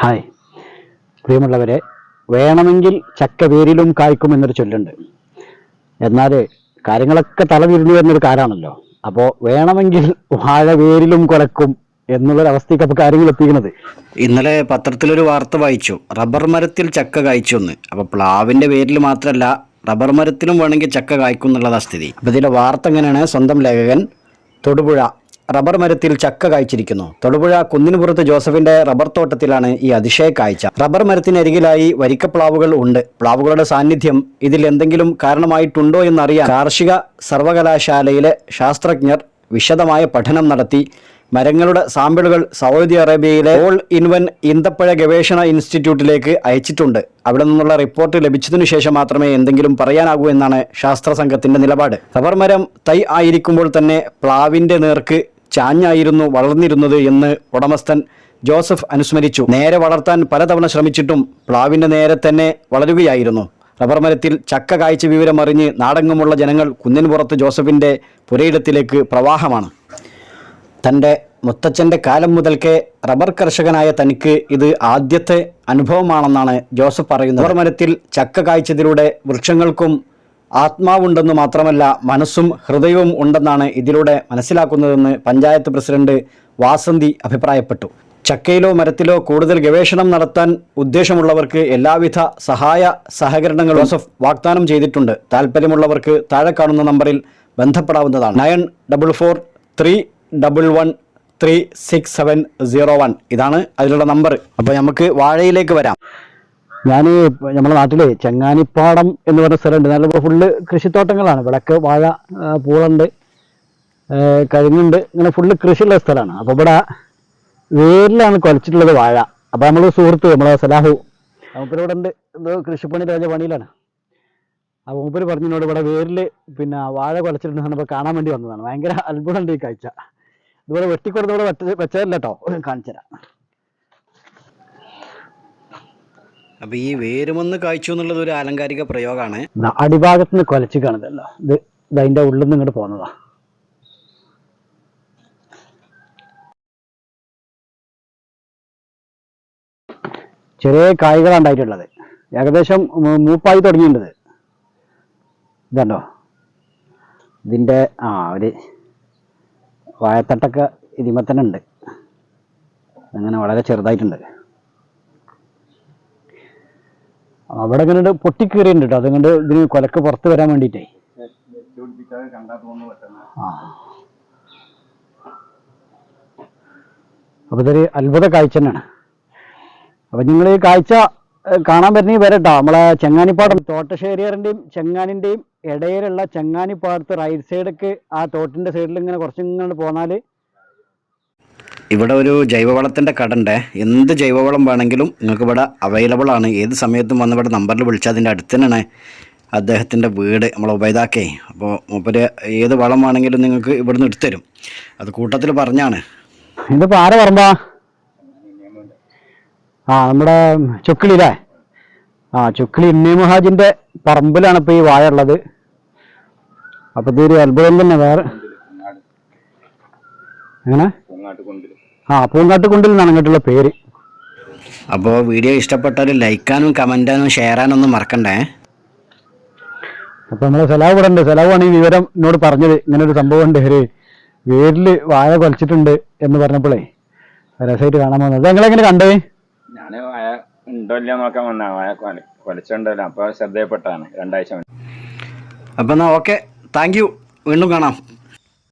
Hi. പ്രിയമുള്ളവരെ വേണമെങ്കിൽ ചക്ക വേരിലും കായ്ക്കും എന്നൊരു ചൊല്ലുണ്ട്. എന്നാൽ കാര്യങ്ങളൊക്കെ തലതിരിഞ്ഞു വരുന്നൊരു കാലാണല്ലോ. അപ്പോൾ വേണമെങ്കിൽ വാഴ വേരിലും കൊലക്കും എന്നുള്ളൊരവസ്ഥയ്ക്ക് അപ്പോൾ കാര്യങ്ങൾ എത്തിക്കുന്നത് ഇന്നലെ പത്രത്തിലൊരു വാർത്ത വായിച്ചു. റബ്ബർ മരത്തിൽ ചക്ക കായ്ച്ചു എന്ന് അപ്പോൾ പ്ലാവിന്റെ വേരിൽ മാത്രമല്ല റബ്ബർ മരത്തിലും വേണമെങ്കിൽ ചക്ക കായ്ക്കും എന്നുള്ളതാണ് സ്ഥിതി. അപ്പോൾ ഇതിന്റെ വാർത്ത എങ്ങനെയാണ്? സ്വന്തം ലേഖകൻ തൊടുപുഴ റബ്ബർ മരത്തിൽ ചക്ക കായ്ച്ചിരിക്കുന്നു. തൊടുപുഴ കുന്നിനുപുറത്ത് ജോസഫിന്റെ റബ്ബർ തോട്ടത്തിലാണ് ഈ അതിശയ കാഴ്ച. റബ്ബർ മരത്തിനരികിലായി വരിക്കപ്ലാവുകൾ ഉണ്ട്. പ്ലാവുകളുടെ സാന്നിധ്യം ഇതിൽ എന്തെങ്കിലും കാരണമായിട്ടുണ്ടോ എന്നറിയാൻ കാർഷിക സർവകലാശാലയിലെ ശാസ്ത്രജ്ഞർ വിശദമായ പഠനം നടത്തി. മരങ്ങളുടെ സാമ്പിളുകൾ സൗദി അറേബ്യയിലെ ഓൾ ഇൻവൻ ഈന്തപ്പഴ ഗവേഷണ ഇൻസ്റ്റിറ്റ്യൂട്ടിലേക്ക് അയച്ചിട്ടുണ്ട്. അവിടെ നിന്നുള്ള റിപ്പോർട്ട് ലഭിച്ചതിനു ശേഷം മാത്രമേ എന്തെങ്കിലും പറയാനാകൂ എന്നാണ് ശാസ്ത്ര സംഘത്തിന്റെ നിലപാട്. റബ്ബർ മരം തൈ ആയിരിക്കുമ്പോൾ തന്നെ പ്ലാവിന്റെ നേർക്ക് ചാഞ്ഞായിരുന്നു വളർന്നിരുന്നത് എന്ന് ഉടമസ്ഥൻ ജോസഫ് അനുസ്മരിച്ചു. നേരെ വളർത്താൻ പലതവണ ശ്രമിച്ചിട്ടും പ്ലാവിന്റെ നേരെ തന്നെ വളരുകയായിരുന്നു. റബ്ബർ മരത്തിൽ ചക്ക കായ്ച്ച വിവരമറിഞ്ഞ് നാടെങ്ങുമുള്ള ജനങ്ങൾ കുന്നിൻപുറത്ത് ജോസഫിന്റെ പുരയിടത്തിലേക്ക് പ്രവാഹമാണ്. തന്റെ മുത്തച്ഛന്റെ കാലം മുതൽക്കേ റബ്ബർ കർഷകനായ തനിക്ക് ഇത് ആദ്യത്തെ അനുഭവമാണെന്നാണ് ജോസഫ് പറയുന്നത്. റബ്ബർ മരത്തിൽ ചക്ക കായ്ച്ചതിലൂടെ വൃക്ഷങ്ങൾക്കും ആത്മാവുണ്ടെന്ന് മാത്രമല്ല മനസ്സും ഹൃദയവും ഉണ്ടെന്നാണ് ഇതിലൂടെ മനസ്സിലാക്കുന്നതെന്ന് പഞ്ചായത്ത് പ്രസിഡന്റ് വാസന്തി അഭിപ്രായപ്പെട്ടു. ചക്കയിലോ മരത്തിലോ കൂടുതൽ ഗവേഷണം നടത്താൻ ഉദ്ദേശമുള്ളവർക്ക് എല്ലാവിധ സഹായ സഹകരണങ്ങളും ജോസഫ് വാഗ്ദാനം ചെയ്തിട്ടുണ്ട്. താല്പര്യമുള്ളവർക്ക് താഴെ കാണുന്ന നമ്പറിൽ ബന്ധപ്പെടാവുന്നതാണ്. Nine double four three double one three six seven zero one. ഇതാണ് അതിലുള്ള നമ്പർ. അപ്പോൾ നമുക്ക് വാഴയിലേക്ക് വരാം. ഞാൻ നമ്മുടെ നാട്ടിലെ ചെങ്ങാനിപ്പാടം എന്ന് പറഞ്ഞ സ്ഥലമുണ്ട്. നല്ല ഫുള്ള് കൃഷിത്തോട്ടങ്ങളാണ്. വിളക്ക് വാഴ പൂളുണ്ട് കഴിഞ്ഞുണ്ട് ഇങ്ങനെ ഫുള്ള് കൃഷിയുള്ള സ്ഥലമാണ്. അപ്പോൾ ഇവിടെ വേരിലാണ് കൊലച്ചിട്ടുള്ളത് വാഴ. അപ്പോൾ നമ്മൾ സുഹൃത്ത് നമ്മളെ സലാഹു മൂപ്പര് ഇവിടെ ഉണ്ട് എന്തോ കൃഷിപ്പണി രാജ പണിയിലാണ്. അപ്പോൾ മൂപ്പര് പറഞ്ഞതിനോട് ഇവിടെ വേരിൽ പിന്നെ വാഴ കൊലച്ചിട്ടുണ്ട് പറഞ്ഞപ്പോൾ കാണാൻ വേണ്ടി വന്നതാണ്. ഭയങ്കര അത്ഭുതമുണ്ട് ഈ കാഴ്ച. ഇതുപോലെ വെട്ടിക്കൊടുത്ത് ഇവിടെ വെച്ചതല്ല കേട്ടോ കാണിച്ചു തരാം അപ്പോൾ ഈ വേരുമെന്ന് കായ്ച്ചു എന്നുള്ളത് ഒരു ആലങ്കാരിക പ്രയോഗമാണ് അടിഭാഗത്ത് നിന്ന് കൊലച്ച് കാണുന്നതല്ലോ. ഇത് അതിന്റെ ഉള്ളിൽ നിന്ന് ഇങ്ങോട്ട് പോകുന്നതാ ചെറിയ കായ്കളാണ് ഉണ്ടായിട്ടുള്ളത്. ഏകദേശം മൂപ്പായി തുടങ്ങിയിട്ടുണ്ട് ഇതുണ്ടോ? ഇതിന്റെ ആ ഒരു വാഴത്തട്ടൊക്കെ ഇതിമത്തന്നെ ഉണ്ട്. അങ്ങനെ വളരെ ചെറുതായിട്ടുണ്ട്. അവിടെ ഇങ്ങനെ പൊട്ടിക്കേറിയുണ്ട് കേട്ടോ അതുകൊണ്ട് ഇതിന് കൊലക്ക് പുറത്ത് വരാൻ വേണ്ടിട്ടേ? അപ്പൊ ഇതൊരു അത്ഭുത കാഴ്ച തന്നെയാണ്. അപ്പൊ നിങ്ങൾ ഈ കാഴ്ച കാണാൻ പറ്റുന്നെങ്കിൽ വരട്ടോ നമ്മളെ ചെങ്ങാനിപ്പാടം തോട്ടശ്ശേരിയറിന്റെയും ചെങ്ങാനിന്റെയും ഇടയിലുള്ള ചെങ്ങാനിപ്പാടത്ത് റൈറ്റ് സൈഡൊക്കെ ആ തോട്ടിന്റെ സൈഡിൽ ഇങ്ങനെ കുറച്ചിങ്ങനെ പോന്നാൽ ഇവിടെ ഒരു ജൈവവളത്തിന്റെ കട എന്ത് ജൈവവളം വേണമെങ്കിലും നിങ്ങൾക്ക് ഇവിടെ അവൈലബിൾ ആണ്. ഏത് സമയത്തും വന്ന് ഇവിടെ നമ്പറിൽ വിളിച്ചാൽ അതിന്റെ അടുത്ത് തന്നെയാണ് അദ്ദേഹത്തിന്റെ വീട് നമ്മൾ ഉപയതാക്കേ അപ്പോൾ മൂപ്പര് ഏത് വളം വേണമെങ്കിലും നിങ്ങൾക്ക് ഇവിടുന്ന് എടുത്തുതരും അത് കൂട്ടത്തിൽ പറഞ്ഞാണ്. ഇതിപ്പോൾ ആരെ പറമ്പാ? ആ നമ്മുടെ ചുക്കിളില്ലേ ആ ചുക്കിളി ഇമ്മി മഹാജിന്റെ പറമ്പിലാണ് ഇപ്പോൾ ഈ വാഴ ഉള്ളത്. അപ്പോൾ ഇതൊരു അത്ഭുതം തന്നെ വേറെ എങ്ങനെ? ആ പൂങ്കാട്ട് കുണ്ടിൽ നിന്നാണ് ഇങ്ങോട്ടുള്ള പേര്. അപ്പോൾ വീഡിയോ ഇഷ്ടപ്പെട്ടാൽ ലൈക്കാനും കമന്റാനും ഷെയറാനൊന്നും മറക്കണ്ടേ? അപ്പൊ നമ്മളെ സെലാവ് ഇവിടെ ഉണ്ട് സെലാവാണ് ഈ വിവരം എന്നോട് പറഞ്ഞത്. ഇങ്ങനെ ഒരു സംഭവം ഉണ്ട്. ഒരു വേരിൽ വാഴ കൊലച്ചിട്ടുണ്ട് എന്ന് പറഞ്ഞപ്പോഴേ രസമായിട്ട് കാണാൻ വന്നത്. നിങ്ങളെങ്ങനെ കണ്ടേ ഞാൻ വായ ഉണ്ടോ ഇല്ല നോക്കാൻ വന്ന വായ കൊല കൊലച്ചുണ്ടല്ലോ അപ്പൊ ശ്രദ്ധയപ്പെട്ടാണ്. രണ്ടാഴ്ച അപ്പൊ അപ്പോൾ എന്നാൽ ഓക്കെ. Thank you. വീണ്ടും കാണാം.